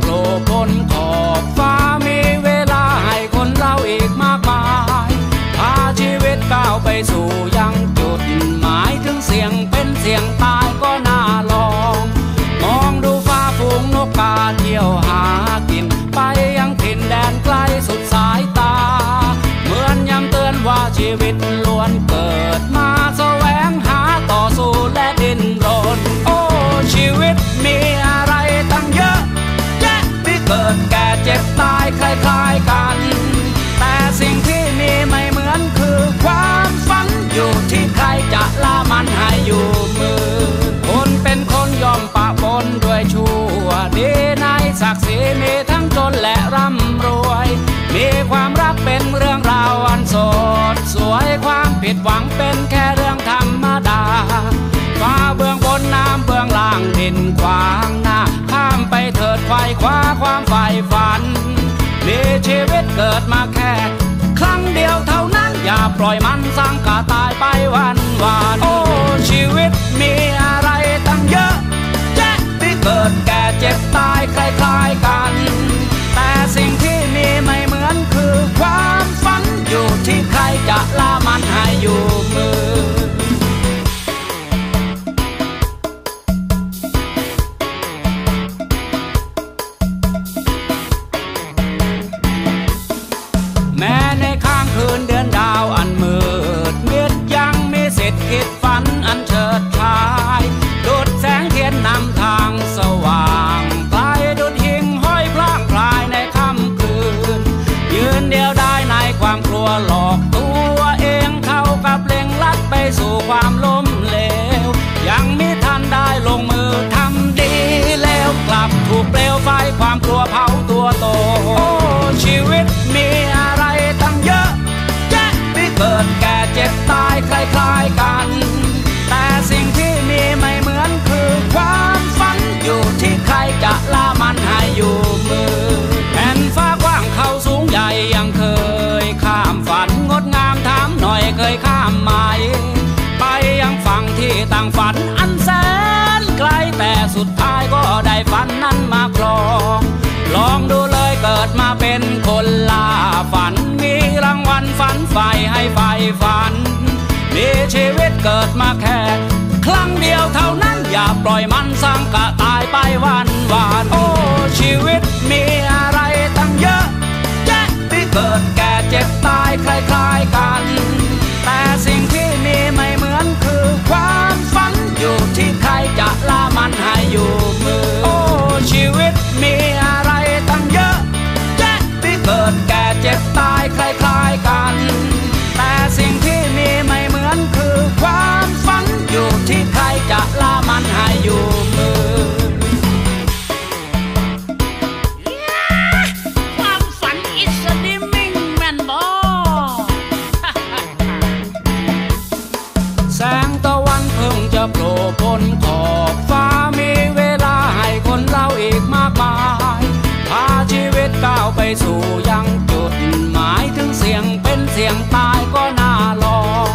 โผล่พ้นขอบฟ้ามีเวลาให้คนเราอีกมากมายพาชีวิตก้าวไปสู่ยังจุดหมายถึงเสียงเป็นเสียงตายก็น่าลอง มองดูฟ้าฝูงนกกาเที่ยวหากิน ไปยังถิ่นแดนไกลสุดสายตา เหมือนย้ำเตือนว่าชีวิต หวังเป็นแค่เรื่องธรรมดา ฟ้าเบื้องบนน้ำเบื้องล่างดินขวางหน้า ข้ามไปเถิดไขว่คว้าความใฝ่ฝัน มีชีวิตเกิดมาแค่ ครั้งเดียวเท่านั้นอย่าปล่อยมันสร้างกาตายไปวันวานโอ้ชีวิตมี สู่ความล้มเหลว ยังมิทันได้ลงมือทำดีแล้วกลับถูกเปลวไฟความกลัว หน่อยเคยข้ามไหมไปยังฝั่งที่ต่างฝันอันแสนไกลแต่สุดท้ายก็ได้ฝันนั้นมาครอง ลองดูเลยเกิดมาเป็นคนล่าฝัน มีรางวัลฝันใฝ่ให้ใฝ่ฝัน มีชีวิตเกิดมาแค่ ครั้งเดียวเท่านั้นอย่าปล่อยมันสร้างกะ โผล่พ้นขอบฟ้ามีเวลาให้คนเราอีกมากมาย พาชีวิตก้าวไปสู่ยังจุดหมายถึงเสียงเป็นเสียงตายก็น่าลอง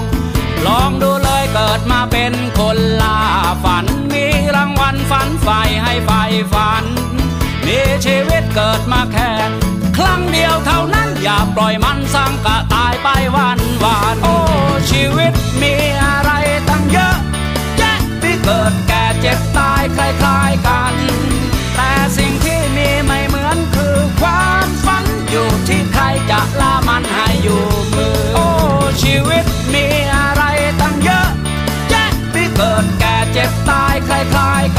ลองดูเลยเกิดมาเป็นคนล่าฝัน มีรางวัลฝันใฝ่ให้ใฝ่ฝัน มีชีวิตเกิดมาแค่ครั้งเดียวเท่านั้นอย่าปล่อยมันสร้างกะตายไปวันวานโอ high